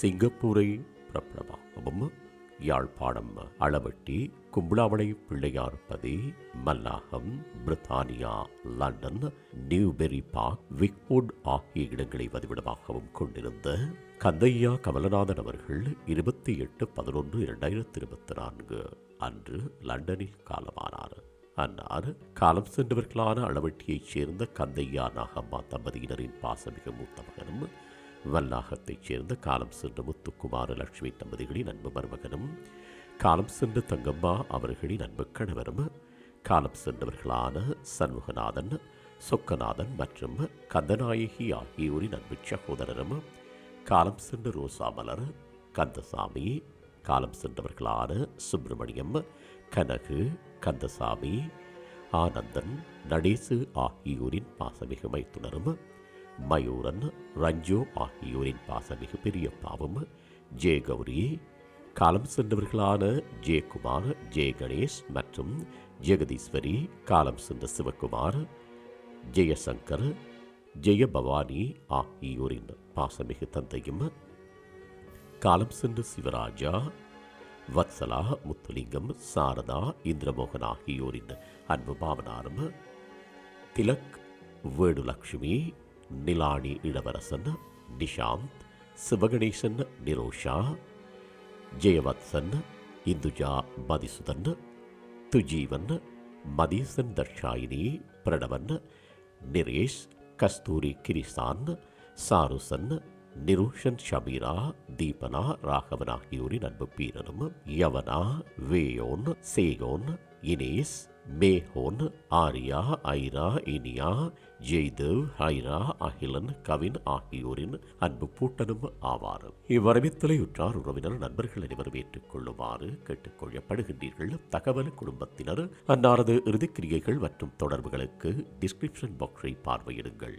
சிங்கப்பூரை பிரபலமாகவும் யாழ்ப்பாணம் அளவட்டி கும்பலாவளை பிள்ளையார்பதி மல்லாகம் பிரித்தானியா லண்டன் நியூபெரி பார்க் விக்வுட் ஆகிய இடங்களை வதிவிடமாகவும் கொண்டிருந்த கந்தையா கமலநாதன் அவர்கள் இருபத்தி எட்டு பதினொன்று இரண்டாயிரத்தி இருபத்தி நான்கு அன்று லண்டனில் காலமானார். அன்னார் காலம் சென்றவர்களான அளவட்டியைச் சேர்ந்த கந்தையா நாகம்மா தம்பதியினரின் பாசமிகு மூத்த மகனும் வல்லாகத்தைச் சேர்ந்த காலம் சென்ற முத்துக்குமார லட்சுமி தம்பதிகளின் அன்பு மருமகனும் காலம் சென்ற தங்கம்மா அவர்களின் அன்பு கணவரும் காலம் சென்றவர்களான சண்முகநாதன் சொக்கநாதன் மற்றும் கந்தநாயகி ஆகியோரின் அன்பு சகோதரரும் காலம் சென்ற ரோசா மலர் கந்தசாமி காலம் சென்றவர்களான சுப்பிரமணியம் கனகு கந்தசாமி ஆனந்தன் நடேசு ஆகியோரின் பாசமிகு மைத்துனரும் மயூரன் ரஞ்சோ ஆகியோரின் பாசமிகு பாவம். ஜே கௌரி காலம் சென்றவர்களான ஜெயக்குமார் ஜெய கணேஷ் மற்றும் ஜெகதீஸ்வரி காலம் சென்ற சிவகுமார் ஜெயசங்கர் ஜெயபவானி ஆகியோரின் பாசமிகு தந்தையும். காலம் சென்ற சிவராஜா வத்சலா முத்துலிங்கம் சாரதா இந்திரமோகன் ஆகியோரின் அன்பு பாவனாரும். திலக் வேடுலக்ஷ்மி நிலானி இளவரசன் நிஷாந்த் சிவகணேசன் நிரோஷா ஜெயவத்சன் இந்துஜா மதிசுதன் துஜீவன் மதீசன் தர்ஷாயினி பிரணவன் நிரேஷ் கஸ்தூரி கிரிசான் சாருசன் நிருஷன் ஷமீரா தீபனா ராகவன் ஆகியோரின் அன்பு பீரனும் யவனா வேயோன் சேயோன் இனேஸ் மேஹோன் ஆரியா ஐரா இனியா ஜெய்தேவ் ஹைரா அகிலன் கவின் ஆகியோரின் அன்பு பூட்டனும் ஆவார். இவ்வரவித்தலை உற்றார் உறவினர் நண்பர்கள் அனைவரும் ஏற்றுக்கொள்ளுமாறு கேட்டுக்கொள்ளப்படுகின்றீர்கள். தகவல் குடும்பத்தினர் அன்னாரது இறுதிக்கிரியைகள் மற்றும் தொடர்புகளுக்கு டிஸ்கிரிப்ஷன் பாக்ஸை பார்வையிடுங்கள்.